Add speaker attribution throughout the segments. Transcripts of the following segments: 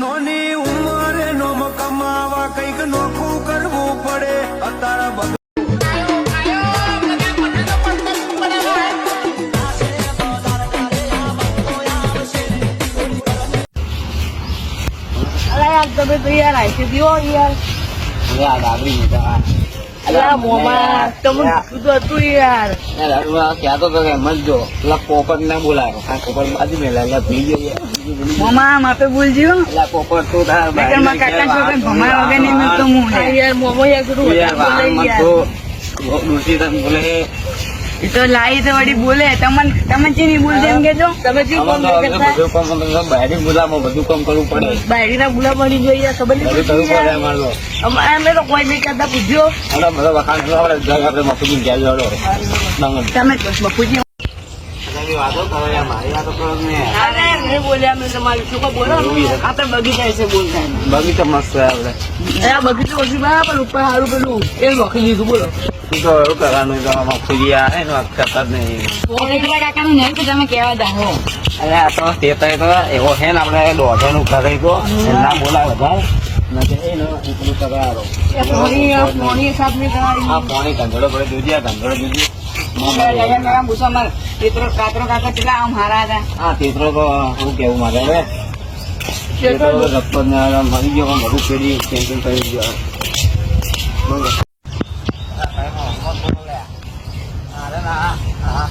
Speaker 1: નોની ઉંમરે નોમ કમાવા કંઈક નોખું કરવું પડે. અત્યારે બગ
Speaker 2: તમે તો યાર દીવો યાર.
Speaker 3: યાર ડાબરી મોટા
Speaker 2: અલા મોમાં તમને કીધું હતું યાર.
Speaker 3: ક્યાં તો કે મત જો. પેલા પોપટ ને બોલાયો. આ પોપટ બાજુ મેલા એટલે ભી ગયો
Speaker 2: મોમાં માપે બોલજો
Speaker 3: એટલે પોપટ તો તાર
Speaker 2: નકરમાં કાકા છોકરા ભમાય વગર નહીં મળતો હું યાર મોમો યાર કીધું
Speaker 3: યાર
Speaker 2: બોલે યાર.
Speaker 3: તો તને બોલે.
Speaker 2: એ તો લાઈ તો વળી બોલે. તમને તમે ચી નહીં બોલते એમ કેજો. તમે જે કોમ
Speaker 3: બધું કામ બહારી બોલામાં બધું કામ કરવું પડે.
Speaker 2: બાયડીના ગુલા પડી જોઈએ ખબર નહીં
Speaker 3: કરવું પડે. અમારે
Speaker 2: અમે તો કોઈ નહીં કરતા પૂછ્યો
Speaker 3: અમે બધા વખાણ કરવા પડે. જગ આપણે મફુજી ગયા જોડો ડાંગર
Speaker 2: તમે બપુજી
Speaker 3: વાતો કરો યાર મારી વાતો કરો ને.
Speaker 2: નહીં બોલ્યા અમે તમારી છોકરો બોલો? આપણે બગીચા બોલતા.
Speaker 3: બગીચો મસ્ત છે આપણે.
Speaker 2: આ બગીચો ઓછી બરાબર ઉપર સારું પેલું એ લખી દીધું બોલો.
Speaker 3: કરવાનું? તમે મફુજી આવે ને કરતા જ નહીં.
Speaker 2: કાકાનું નહીં તો તમે કહેવા જાઓ.
Speaker 3: અરે આ તો તે તો તો એવો છે ને આપણે દોઢો નું ઘરે તો. ના બોલાવે ભાઈ.
Speaker 2: મોની સાફ નહીં કરાવી
Speaker 3: પાણી ધંધડો પડે જોજે આ ધંધડો જોજે.
Speaker 2: લગન મેળા મારે. તેતરો કાતરો કાકા કેટલા આમ હારા હતા.
Speaker 3: આ તેતરો તો શું કેવું મારે હવે? રસ્તો મરી ગયો પેઢી કેન્સલ કરી ગયો. હા. હા.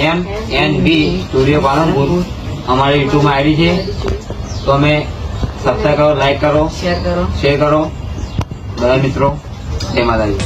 Speaker 3: M N B studio Palanpur અમારી યુટ્યુબમાં આઈડી છે. તો અમે સબસ્ક્રાઈબ કરો લાઈક કરો
Speaker 2: શેર કરો.
Speaker 3: શેર કરો. બધા મિત્રો જય માતાજી.